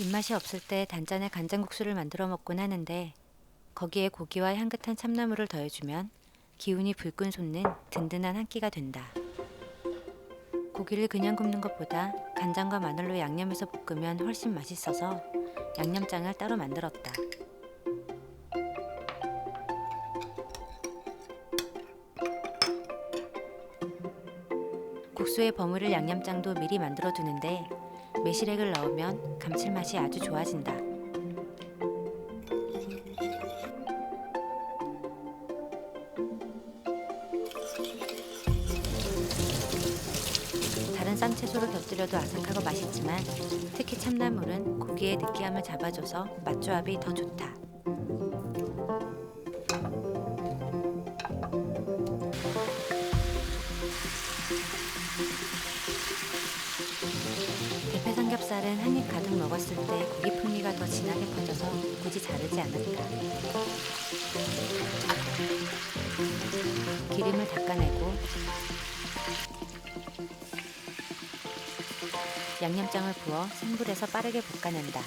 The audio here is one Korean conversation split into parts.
입맛이 없을 때 단짠의 간장국수를 만들어 먹곤 하는데 거기에 고기와 향긋한 참나물을 더해주면 기운이 불끈 솟는 든든한 한 끼가 된다. 고기를 그냥 굽는 것보다 간장과 마늘로 양념해서 볶으면 훨씬 맛있어서 양념장을 따로 만들었다. 국수에 버무릴 양념장도 미리 만들어 두는데 매실액을 넣으면 감칠맛이 아주 좋아진다. 다른 쌈채소를 곁들여도 아삭하고 맛있지만 특히 참나물은 고기의 느끼함을 잡아줘서 맛조합이 더 좋다. 삼겹살은 한 입 가득 먹었을 때 고기 풍미가 더 진하게 퍼져서 굳이 자르지 않았다. 기름을 닦아내고 양념장을 부어 센 불에서 빠르게 볶아낸다.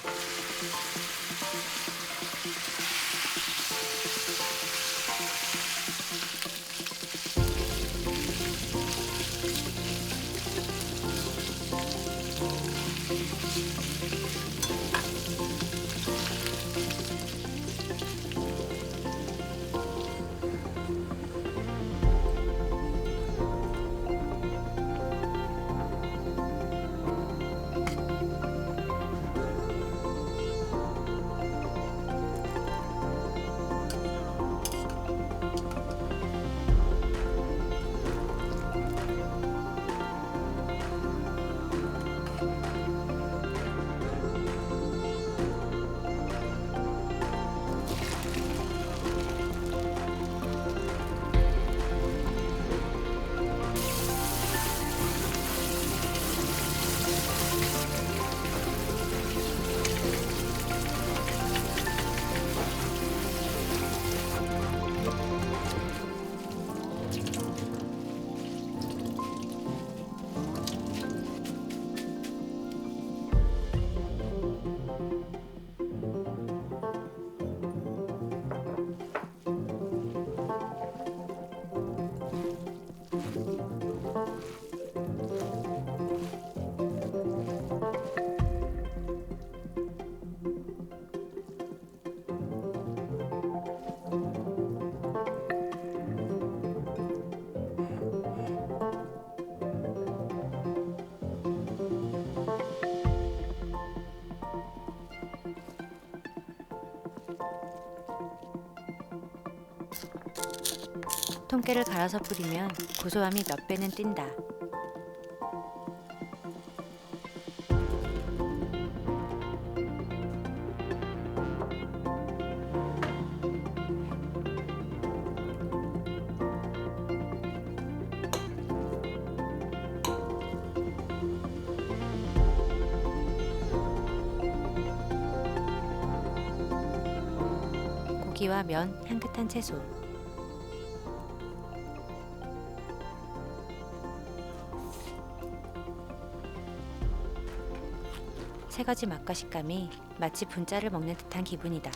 통깨를 갈아서 뿌리면 고소함이 몇 배는 뛴다. 고기와 면, 향긋한 채소, 세 가지 맛과 식감이 마치 분짜를 먹는 듯한 기분이다.